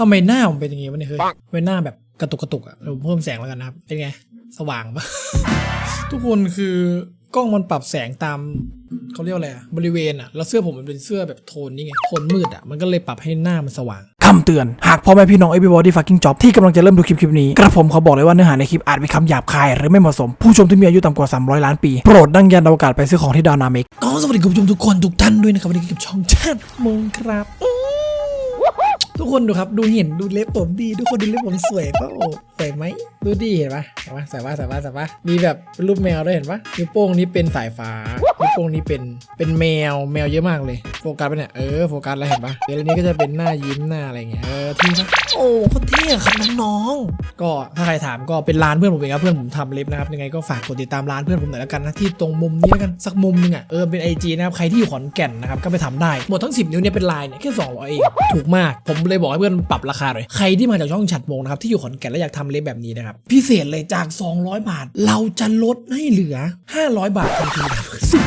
ทำไมหน้าผมเป็นอย่างงี้วะเนี่ยเฮ้ยทำไมหน้าแบบกระตุกกระตุกอะเราเพิ่มแสงแล้วกันนะครับ เป็นไง สว่างปะ ทุกคนคือกล้องมันปรับแสงตามเขาเรียกว่าอะไรอะบริเวณอะแล้วเสื้อผมมันเป็นเสื้อแบบโทนนี่ไง โทนมืดอะมันก็เลยปรับให้หน้ามันสว่าง คำเตือน หากพ่อแม่พี่น้อง everybody fucking job ที่กำลังจะเริ่มดูคลิปคลิปนี้ กระผมขอบอกเลยว่าเนื้อหาในคลิปอาจมีคำหยาบคาย หรือไม่เหมาะสม ผู้ชมที่มีอายุต่ำกว่า 300 ล้านปี โปรดดังยันอวกาศไปซื้อของที่ดาวนาเมกก็สวัสดีคุณผู้ชมทุกคนทุกท่านด้วยนะครับวันนี้กับช่องชาติมงครับอื้อ ทุกคนดูครับ ดูเห็นดูเล็บผมดีทุกคนดูเล็บผมสวยเปล่าสวยไหมดูดีเห็นปะเห็นปะใส่ปะใส่ปะใส่ปะมีแบบรูปแมวด้วยเห็นปะนิ้วโป้งนี้เป็นสายฟ้า นิ้วโป้งนี้เป็นเป็นแมวแมวเยอะมากเลยโฟกัสไปเนี่ยเออโฟกัสแล้วเห็นปะเดี๋ยวอันนี้ก็จะเป็นหน้ายิ้มหน้าอะไรเงี้ยเออที่ปะโอ้โคตรเท่ครับน้องๆก็ถ้าใครถามก็เป็นร้านเพื่อนผมเองครับเพื่อนผมทำเล็บนะครับยังไงก็ฝากกดติดตามร้านเพื่อนผมหน่อยแล้วกันนะที่ตรงมุมนี้แล้วกันสักมุมหนึงอะเออเป็น IG นะครับใครที่อยู่ขอนแก่นนะครับก็ไปทำได้หมดทั้ง 10 นิ้วเนี่ยเป็นลายเนี่ยแค่200เองถูกมากผมเลยบอกให้เพื่อนปรับราคาหน่อยใครที่มาจากช่องฉัดมงนะครับที่อยู่ขอนแก่นแล้วอยากทำเล็บแบบนี้นะครับพิเศษเลยจาก 200 บาท เราจะลดให้เหลือ 500 บาททันทีสิบ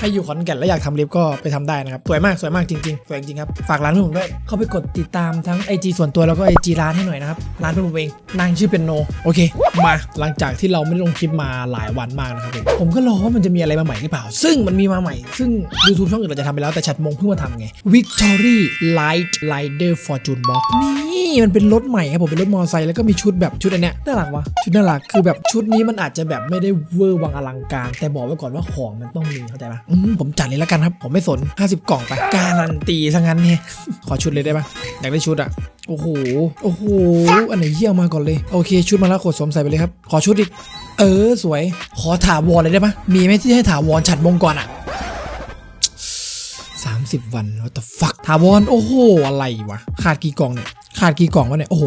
ใครอยู่ขอนแก่นแล้วอยากทำเล็บก็ไปทำได้นะครับ สวยมากสวยมากจริงๆ สวยจริงครับ ฝากร้านพื่อนผมด้วย เข้าไปกดติดตามทั้ง IG ส่วนตัวแล้วก็ IG ร้านให้หน่อยนะครับ ร้านพื่อนผมเอง นางชื่อเป็นโน โอเค มาหลังจากที่เราไม่ได้ลงคลิปมาหลายวันมากนะครับผมผมก็รอว่ามันจะมีอะไรมาใหม่หรือเปล่า ซึ่งมันมีมาใหม่ ซึ่ง YouTube ช่องอื่นเราจะทำไปแล้วแต่ชัดมงเพิ่งมาทำไง Victory Light Rider Fortune Box นี่มันเป็นรถใหม่ครับผมเป็นรถมอเตอร์ไซค์แล้วก็มีชุดแบบชุดอันเนี้ยน่ารักวะชุดน่ารักคือแบบชุดนี้มันอาจจะแบบไม่ได้เวอร์วังอลังการ แต่บอกไว้ก่อนว่าของมันต้องมีเข้าใจปะผมจัดเลยแล้วกันครับ ผมไม่สน 50 กล่องไป การันตีซะงั้นเนี่ย ขอชุดเลยได้ปะอยากได้ชุดอะโอ้โห โอ้โห อันไหนเยี่ยมมาก่อนเลย โอเค ชุดมาแล้วกดสวมใส่ไปเลยครับ ขอชุดอีก เออ สวย ขอถาวรเลยได้ปะมีไหมที่ให้ถาวรฉัดมงก่อนอะ30 วัน what the fuck ถาวรโอ้โห อะไรวะ ขาดกี่กล่องเนี่ย ขาดกี่กล่องวะเนี่ย โอ้โห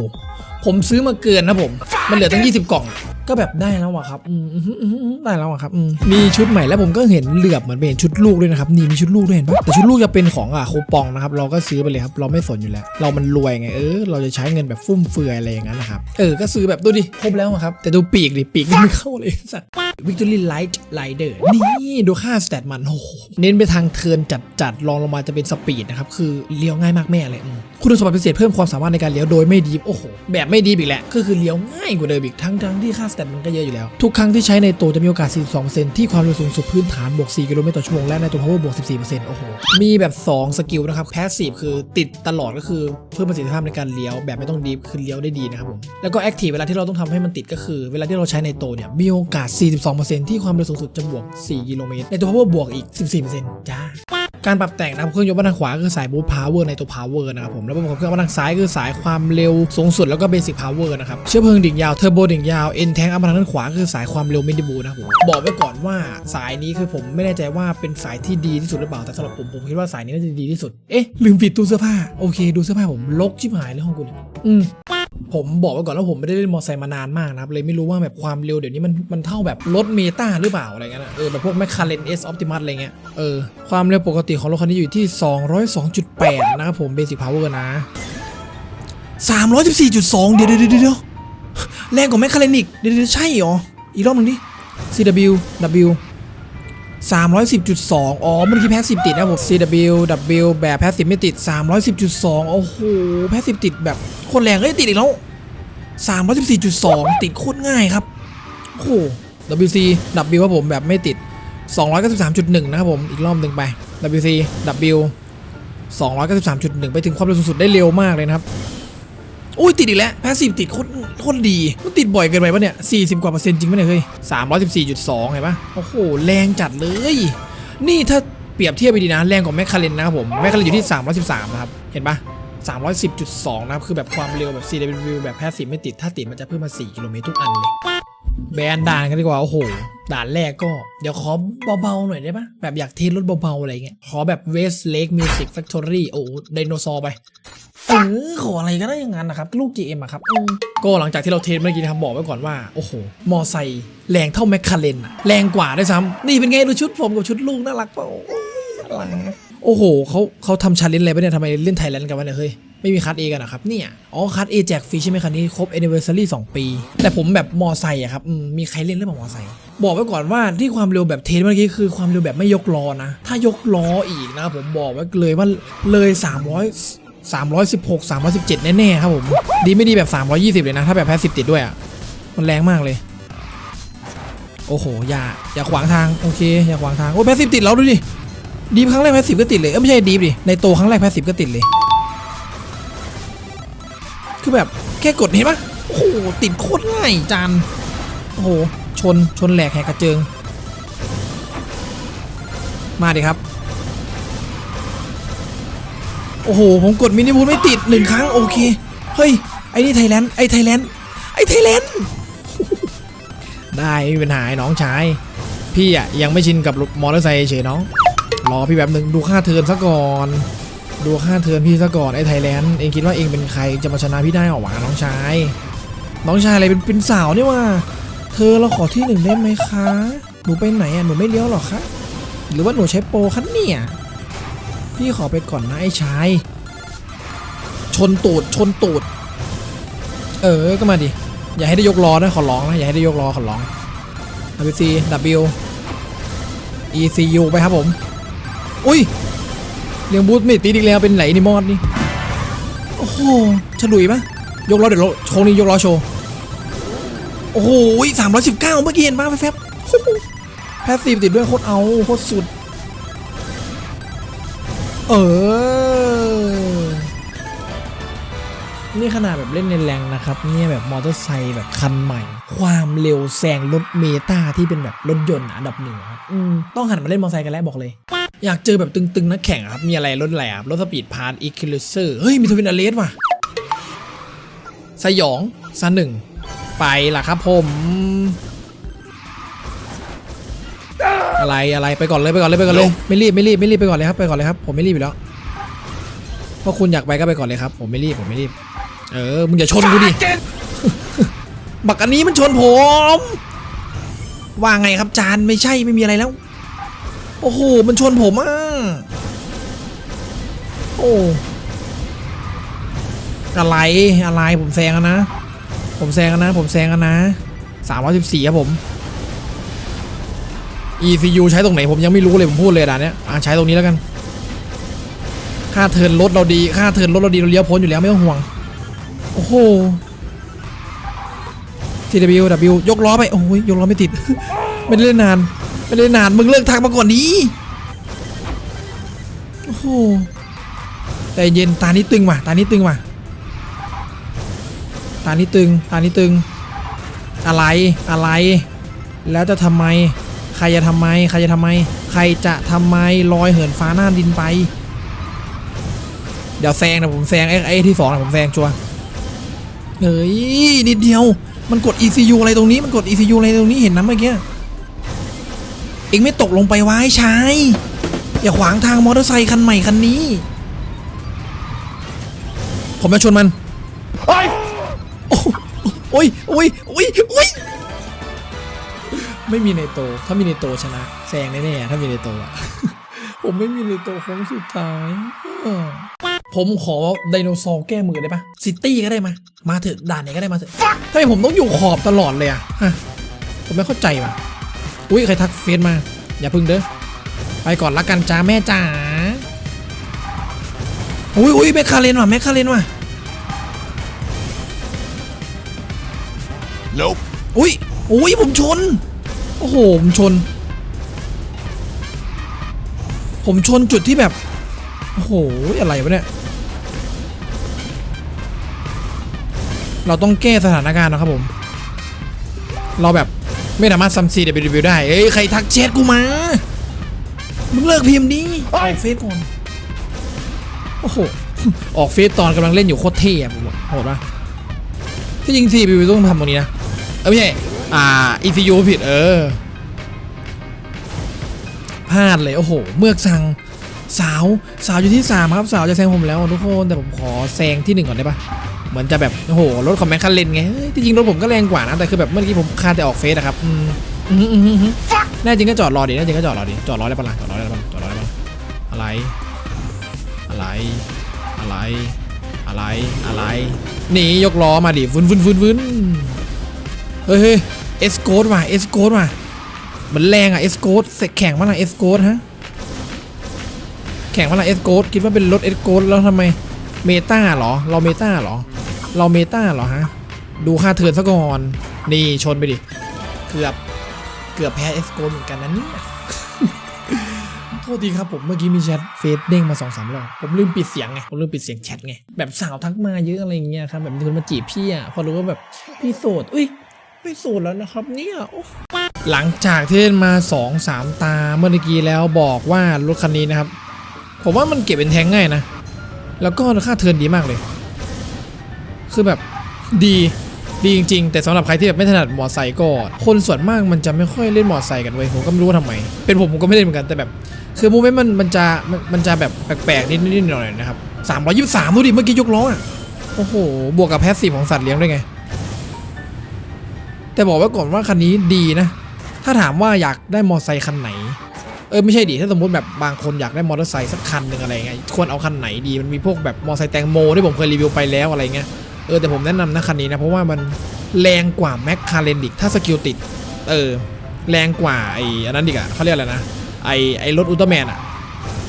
ผมซื้อมาเกินนะผม มันเหลือตั้ง 20 กล่องอ ก็แบบได้แล้วอะครับอืมได้แล้วอะครับมีชุดใหม่แล้วผมก็เห็นเหลือบเหมือนเป็นชุดลูกด้วยนะครับนี่มีชุดลูกด้วยเห็นปะแต่ชุดลูกจะเป็นของอะคูปองนะครับเราก็ซื้อไปเลยครับเราไม่สนอยู่แล้ว เรามันรวยไงเออเราจะใช้เงินแบบฟุ่มเฟือยอะไรอย่างนั้นนะครับเออก็ซื้อแบบดูดิครบแล้วอะครับแต่ดูปีกดิปีกไม่เข้าเลยสัตว์ Victory Light Rider นี่ดูค่าสเตตมันโอ้โหเน้นไปทางเทินจัดจัดๆลองลงมาจะเป็นสปีดนะครับคือเลี้ยวง่ายมากแม่เลยอ คุณสมบัติพิเศษเพิ่มความสามารถในการเลี้ยวโดยไม่ดีฟโอ้โหแบบไม่ดีอีกแหละก็คือเลี้ยวง่ายกว่าเดิมอีกทั้งทั้งที่ค่าสเตตมันก็เยอะอยู่แล้ว ทุกครั้งที่ใช้ในตัวจะมีโอกาส 42%ที่ความเร็วสูงสุดพื้นฐานบวก 4 กิโลเมตรต่อชั่วโมงและในตัว power บวก 14%โอ้โหมีแบบ 2 สกิลนะครับ passive คือติดตลอดก็คือเพิ่มประสิทธิภาพในการเลี้ยวแบบไม่ต้องดีฟคือเลี้ยวได้ดีนะครับผมแล้วก็ active เวลาที่เราต้องทำให้มันติดก็คือ เวลาที่เราใช้ในตัวเนี่ยมีโอกาส 42%ที่ความเร็วสูงสุดจะบวก 4 กิโลเมตรในตัว power บวกอีก 14%จ้า การปรับแต่งนะครับเครื่องยนต์มาทางขวาคือสายบูทพาวเวอร์ในตัวพาวเวอร์นะครับผมแล้วประกอบกับเครื่องมาทางซ้ายคือสายความเร็วสูงสุดแล้วก็เบสิ c พาวเวอร์นะครับเชื้อเพลิงดิ่งยาวเทอร์โบดิ่งยาวเอ็นแทงเอามาทางด้านขวาคือสายความเร็วมิดบูนะครับผมบอกไว้ก่อนว่าสายนี้คือผมไม่แน่ใจว่าเป็นสายที่ดีที่สุดหรือเปล่าแต่สำหรับผมผมคิดว่าสายนี้น่าจะดีที่สุดเอ๊ะลืมปิดตู้เสื้อผ้าโอเคดูเสื้อผ้าผมลกชิบหายเลยห้องกูเนี่ยอืม ผมบอกไว้ก่อนว่าผมไม่ได้เล่นมอเตอร์ไซค์มานานมากนะครับ เลยไม่รู้ว่าแบบความเร็วเดี๋ยวนี้มันมันเท่าแบบรถเมตาหรือเปล่าอะไรเงี้ยนะเออแบบพวกแมคคาเรนเอสออปติมัสอะไรเงี้ยเออความเร็วปกติของรถคันนี้อยู่ที่ 202.8 นะครับผมเบสิ c พาวเวอร์นะ314.2เดี๋ยวเดี๋ยวเดี๋ยวเดี๋ยวแรงกว่าแมคคาเรนอีกเดี๋ยวเดี๋ยวใช่เหรออีกรอบหนึงดิ CW W 310.2 อ๋อเมื่อกี้แพสซีฟติดนะผม CW W แบบแพสซีฟไม่ติด 310.2 โอ้โห แพสซีฟติดแบบโคตรแรงเอ้ยติดอีกแล้ว 314.2 ติดโคตรง่ายครับ โอ้โห WC W ว่าผมแบบไม่ติด 293.1 นะครับผม อีกรอบหนึ่งไป WC W 293.1 ไปถึงความเร็วสูงสุดได้เร็วมากเลยนะครับ อุ้ยติดอีกแล้วแพสซีฟติดโคตรโคตรดีมันติดบ่อยเกินไปปะเนี่ย40กว่าเปอร์เซ็นต์จริงปะเนี่ยเฮ้ย314.2เห็นปะโอ้โหแรงจัดเลย นี่ถ้าเปรียบเทียบไปดีนะแรงกว่าแมคคาเรนนะครับผมแมคคาเรนอยู่ที่313นะครับเห็นปะ310.2 นะครับ คือแบบความเร็วแบบ CW แบบแพสซีฟไม่ติด ถ้าติดมันจะเพิ่มมา 4 กิโลเมตรทุกอันเลย แบรนด์ด่านกันดีกว่า โอ้โห ด่านแรกก็ เดี๋ยวขอเบาๆหน่อยได้ปะแบบอยากเทสรถเบาๆ อะไรเงี้ย ขอแบบ West Lake Music Factory โอ้ไดโนเสาร์ไป เออขออะไรก็ได้อย่างนั้นนะครับ ลูก GM อะครับอืมก็หลังจากที่เราเทสเมื่อกี้นะครับบอกไว้ก่อนว่า โอ้โห มอไซค์แรงเท่าแมคคาเรนอะแรงกว่าด้วยซ้ำนี่เป็นไงดูชุดผมกับชุดลูกน่ารักเปล่าโอ้ยน่ารักโอ้โหเขาเขาทำชาเลนจ์อะไรปะเนี่ยทำไมเล่นไทยแลนด์กันวะเนี่ยเฮ้ยไม่มีคัดเอกันนะครับเนี่ยอ๋อคัดเอแจกฟรีใช่ไหมคันนี้ครบ anniversary 2 ปี แต่ผมแบบมอไซค์อะครับอืมมีใครเล่นหรือเปล่ามอไซค์บอกไว้ก่อนว่าที่ความเร็วแบบเทสเมื่อกี้คือความเร็วแบบไม่ยกล้อนะ ถ้ายกล้ออีกนะครับผมบอกไว้เลยว่าเลย 300 316 317 แน่ๆครับผม ดีไม่ดีแบบ 320 เลยนะ ถ้าแบบแพสซีฟติดด้วยอะ มันแรงมากเลย โอ้โห อย่า อย่าขวางทาง โอเค อย่าขวางทาง โอ้แพสซีฟติดแล้วดูดิ ดีครั้งแรกแพสซีฟก็ติดเลย เอ้ยไม่ใช่ดีดิ ในโตครั้งแรกแพสซีฟก็ติดเลย คือแบบแค่กดเห็นปะโอ้โห ติดโคตรง่ายจานโอ้โห ชน ชนแหลกแหกกระเจิง มาดิครับ โอ้โห ผมกดมินิบูทไม่ติดหนึ่งครั้งโอเค เฮ้ย ไอ้นี่ไทยแลนด์ ไอ้ไทยแลนด์ ไอ้ไทยแลนด์ ได้ไม่มีปัญหาไอ้น้องชาย พี่อะยังไม่ชินกับมอเตอร์ไซค์เฉยน้อง รอพี่แบบหนึ่งดูค่าเทินซะก่อน ดูค่าเทินพี่ซะก่อนไอ้ไทยแลนด์ เองคิดว่าเองเป็นใครจะมาชนะพี่ได้หรอวะน้องชาย น้องชายอะไรเป็นเป็นสาวนี่ว่า เธอเราขอที่หนึ่งได้ไหมคะ หนูไปไหนอะหนูไม่เลี้ยวหรอคะ หรือว่าหนูใช้โปรคันเนี่ย พี่ขอไปก่อนนะไอ้ชาย ชนตูด ชนตูด เออ ก็มาดิ อย่าให้ได้ยกล้อนะ ขอร้องนะ อย่าให้ได้ยกล้อขอร้อง WC W ECU ไปครับผม อุ้ยเลี้ยงบูธไม่ตีดีกแล้วเป็นไหลนี่มอดนี่ โอ้โหฉลุยปะยกล้อเดี๋ยวโชว์นี้ยกล้อโชว์ โอ้โหสามร้อยสิบเก้าเมื่อกี้เห็นปะแฟบแพสซีฟติดด้วยโคตรเอาโคตรสุด ออ นี่ขนาดแบบเล่นในแรงนะครับ เนี่ยแบบมอเตอร์ไซค์แบบคันใหม่ ความเร็วแซงรถเมตาที่เป็นแบบรถยนต์อันดับหนึ่งครับอืมต้องหันมาเล่นมอเตอร์ไซค์กันแล้วบอกเลย อยากเจอแบบตึงๆนักแข่งครับ มีอะไรรถอะไรครับรถสปีดพาร์ทอีคิลเซอร์เฮ้ย มีทวินอเลสว่ะ สยองซะหนึ่งไปล่ะครับผม อะไรอะไรไปก่อนเลยไปก่อนเลยไปก่อนเลยไม่รีบไม่รีบไม่รีบไปก่อนเลยครับไปก่อนเลยครับผมไม่รีบอยู่แล้วเพราะคุณอยากไปก็ไปก่อนเลยครับ ผมไม่รีบผมไม่รีบ เออมึงอย่าชนกูดิบักอันนี้มันชนผม ว่าไงครับจานไม่ใช่ไม่มีอะไรแล้ว โอ้โหมันชนผมอะโอ้อะไรอะไรผมแซงแล้วนะ ผมแซงแล้วนะ ผมแซงแล้วนะสามร้อยสิบสี่ครับผม ECU ใช้ตรงไหนผมยังไม่รู้เลยผมพูดเลยด่านเนี้ยอะใช้ตรงนี้แล้วกัน ค่าเทินรถเราดี ค่าเทินรถเราดีเราเลี้ยวพ้นอยู่แล้วไม่ต้องห่วง โอ้โห TW W ยกล้อไปโอ้ยยกล้อไม่ติด ไม่ได้เล่นนาน ไม่ได้เล่นนานมึงเลิกทักมาก่อนดีโอ้โหใจเย็นตานี้ตึงว่ะตานี้ตึงว่ะตานี้ตึงตานี้ตึง อะไรอะไร แล้วจะทำไม ใครจะทำไม ใครจะทำไม ใครจะทำไมลอยเหินฟ้าหน้าดินไป เดี๋ยวแซงนะผมแซงไอ้ไอ้ที่สองนะผมแซงชัวร์เฮ้ยนิดเดียว มันกด ECU อะไรตรงนี้ มันกด ECU อะไรตรงนี้เห็นนะเมื่อกี้เองไม่ตกลงไปไว้ชายอย่าขวางทางมอเตอร์ไซค์คันใหม่คันนี้ ผมจะชนมันโอ้ยโอ้ยโอ้ยโอ้ย ไม่มีในโต ถ้ามีในโตชนะแซงแน่ๆถ้ามีในโตอะผมไม่มีในโตโค้งสุดท้ายเออผมขอไดโนเสาร์แก้มือได้ปะซิตี้ก็ได้มา มาเถอะด่านไหนก็ได้มาเถอะทำไมผมต้องอยู่ขอบตลอดเลยอะฮะผมไม่เข้าใจว่ะอุ้ยใครทักเฟซมา อย่าพึ่งเด้อไปก่อนละกันจ้าแม่จ๋าอุ้ยอุ้ยแมคคาเรนว่ะแมคคาเรนว่ะ Nope. อุ้ยอุ้ยผมชนโอ้โหผมชน ผมชนจุดที่แบบ โอ้โห อะไรวะเนี่ย เราต้องแก้สถานการณ์นะครับผม เราแบบไม่สามารถซัมซีเดบิวได้ เอ้ย ใครทักแชทกูมา มึงเลิกพิมพ์ดิออกเฟซก่อน โอ้โห ออกเฟซตอนกำลังเล่นอยู่โคตรเท่อะผมบอกโหดปะที่จริงซีบิวต้องทำตรงนี้นะ เออไม่ใช่ อ่า ECU ผิดเออพลาดเลย โอ้โห เมือกสั่งสาวสาวอยู่ที่สามครับ สาวจะแซงผมแล้วทุกคนแต่ผมขอแซงที่หนึ่งก่อนได้ปะเหมือนจะแบบ โอ้โห รถของแมคคาเรนไงเฮ้ยที่จริงรถผมก็แรงกว่านะ แต่คือแบบเมื่อกี้ผมคาดแต่ออกเฟสอะครับอืมอืมอืมอืมอืมแน่จริงก็จอดรอดิแน่จริงก็จอดรอดิจอดรอได้ปะล่ะจอดรอได้ปะล่ะจอดรอได้ปะล่ะอะไร อะไร อะไร อะไร อะไร นี่ยกล้อมาดิวืนวืนวืนวืนเฮ้ย เอสโกดว่ะเอสโกดว่ะมันแรงอะเอสโกดแข่งมาละเอสโกดฮะแข่งมาละเอสโกดคิดว่าเป็นรถเอสโกดแล้วทำไมเมตาเหรอ เราเมตาเหรอ เราเมตาเหรอฮะ ดูค่าเทิร์นซะก่อน นี่ชนไปดิ เกือบ เกือบแพ้เอสโกเหมือนกันนะเนี่ยโทษทีครับผมเมื่อกี้มีแชทเฟซเด้งมาสองสามรอบผมลืมปิดเสียงไง ผมลืมปิดเสียงแชทไง แบบสาวทักมาเยอะอะไรเงี้ยครับ แบบมีคนมาจีบพี่อะ พอรู้ว่าแบบพี่โสด อุ้ย ไม่โสดแล้วนะครับเนี่ยโอ้หลังจากที่เล่นมาสองสามตาเมื่อกี้แล้วบอกว่ารถคันนี้นะครับ ผมว่ามันเก็บเป็นแทงง่ายนะ แล้วก็ค่าเทิร์นดีมากเลย คือแบบดีดีจริง ๆ แต่สำหรับใครที่แบบไม่ถนัดมอไซค์ก็ คนส่วนมากมันจะไม่ค่อยเล่นมอไซค์กันเว้ยผมก็ไม่รู้ว่าทำไม เป็นผมผมก็ไม่เล่นเหมือนกันแต่แบบ คือมูเมนต์มันมันจะมันจะแบบแปลกๆนิดนิดหน่อยๆนะครับสามร้อยยี่สิบสามดูดิเมื่อกี้ยกล้ออะโอ้โห บวกกับแพสซีฟของสัตว์เลี้ยงด้วยไง แต่บอกไว้ก่อนว่าคันนี้ดีนะ ถ้าถามว่าอยากได้มอไซค์คันไหน เออไม่ใช่ดิถ้าสมมติแบบบางคนอยากได้มอเตอร์ไซค์สักคันหนึ่งอะไรเงี้ยควรเอาคันไหนดีมันมีพวกแบบมอเตอร์ไซค์แตงโมที่ผมเคยรีวิวไปแล้วอะไรเงี้ยเออแต่ผมแนะนำนะคันนี้นะเพราะว่ามันแรงกว่าแม็กคาเรนดิกถ้าสกิลติดเออแรงกว่าไอ้อันนั้นดิกอะเขาเรียกอะไรนะไอ้ไอ้รถอุลตร้าแมนอะ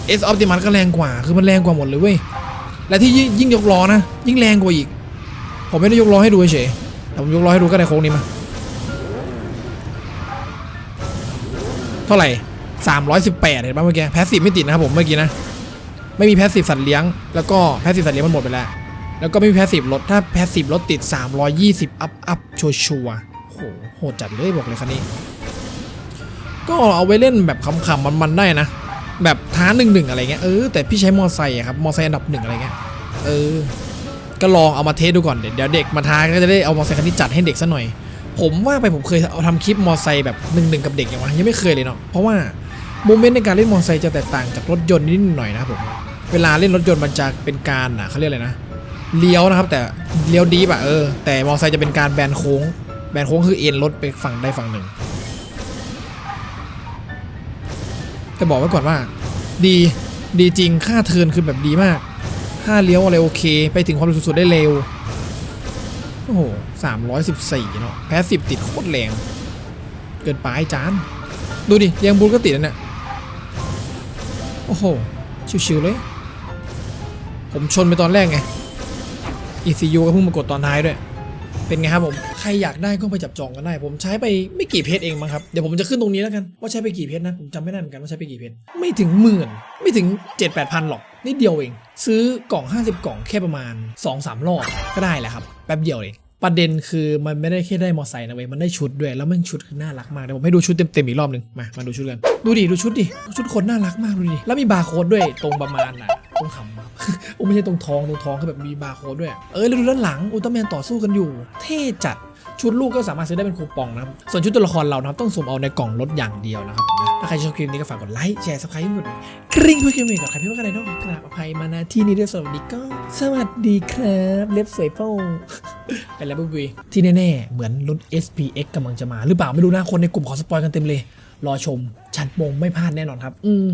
เอสออปติมัสก็แรงกว่าคือมันแรงกว่าหมดเลยเว้ยและที่ยิ่งยิ่งยกล้อนะ ยิ่งแรงกว่าอีก ผมไม่ได้ยกล้อให้ดูเฉยแต่ผมยกล้อให้ดูก็ในโค้งนี้มา เท่าไหร่ 318 เห็นป่ะเมื่อกี้แพสซีฟไม่ติดนะครับผมเมื่อกี้นะ ไม่มีแพสซีฟสัตว์เลี้ยง แล้วก็แพสซีฟสัตว์เลี้ยงมันหมดไปแล้ว แล้วก็ไม่มีแพสซีฟรถ ถ้าแพสซีฟรถติด 320 อัพอัพชัวชัวร์โหโหดจัดเลยบอกเลยคันนี้ ก็เอาไว้เล่นแบบขำๆมันๆได้นะ แบบท้าหนึ่งหนึ่งอะไรเงี้ย เออแต่พี่ใช้มอไซค์ครับ มอไซค์อันดับหนึ่งอะไรเงี้ย เออ ก็ลองเอามาเทสดูก่อน เดี๋ยวเดี๋ยวเด็กมาท้าก็จะได้เอามอไซค์คันนี้จัดให้เด็กซะหน่อย ผมว่าไปผมเคยเอาทำคลิปมอไซค์แบบหนึ่งหนึ่งกับเด็กอย่างวะยังไม่เคยเลยเนาะเพราะว่าโมเมนต์ในการเล่นมอไซค์จะแตกต่างจากรถยนต์นิดหน่อยนะครับผมเวลาเล่นรถยนต์มันจะเป็นการอะเขาเรียกอะไรนะเลี้ยวนะครับ แต่เลี้ยวดีป่ะเออแต่มอไซค์จะเป็นการแบนโค้ง แบนโค้งคือเอ็นรถไปฝั่งใดฝั่งหนึ่งจะบอกไว้ก่อนว่า ดีดีจริงค่าเทินคือแบบดีมาก ค่าเลี้ยวอะไรโอเค ไปถึงความเร็วสุดๆได้เร็ว โอ้โหสามร้อยสิบสี่เนาะแพ้สิบติดโคตรแรง เกินไปจาน ดูดิยังบูลก็ติดนะเนี่ยโอ้โห ชิวๆเลย ผมชนไปตอนแรกไง ECU ก็เพิ่งมากดตอนท้ายด้วย เป็นไงครับผม ใครอยากได้ก็ไปจับจองกันได้ ผมใช้ไปไม่กี่เพชรเองมั้งครับ เดี๋ยวผมจะขึ้นตรงนี้แล้วกันว่าใช้ไปกี่เพชรนะ ผมจำไม่ได้เหมือนกันว่าใช้ไปกี่เพชรไม่ถึงหมื่นไม่ถึง 7 8 0 0 0หรอกนิดเดียวเอง ซื้อกล่อง 50 กล่องแค่ประมาณ 2-3รอบก็ได้แหละครับแป๊บเดียวเองประเด็นคือมันไม่ได้แค่ได้มอไซค์นะเว้ย มันได้ชุดด้วย แล้วมันชุดคือน่ารักมากเดี๋ยวผมให้ดูชุดเต็มๆอีกรอบหนึ่งมา มาดูชุดกัน ดูดิ ดูชุดดิ ชุดคนน่ารักมากดูดิ แล้วมีบาร์โค้ดด้วยตรงประมาณน่ะ ตรงขำโอ้ไม่ใช่ตรงท้อง ตรงท้องคือแบบมีบาร์โค้ดด้วย เออแล้วดูด้านหลังอุลตร้าแมนต่อสู้กันอยู่ เท่จัด ชุดลูกก็สามารถซื้อได้เป็นคูปองนะครับส่วนชุดตัวละครเรานะครับต้องสุ่มเอาในกล่องรถอย่างเดียวนะครับถ้าใครชอบคลิปนี้ก็ฝากกดไลค์แชร์สับสไครต์ให้หมดกริ๊งเพื่อคลิปนี้กับใครพี่ว่ากันไดโน่กราบอภัยมาณที่นี้ด้วยสวัสดีก็ สวัสดีครับ เล็บสวยโป้งไปแล้วบุ๊บวีที่แน่ๆ เหมือนรุ่น SPX กำลังจะมา หรือเปล่าไม่รู้นะคนในกลุ่มขอสปอยกันเต็มเลย รอชม ชัดโปงไม่พลาดแน่นอนครับ อืม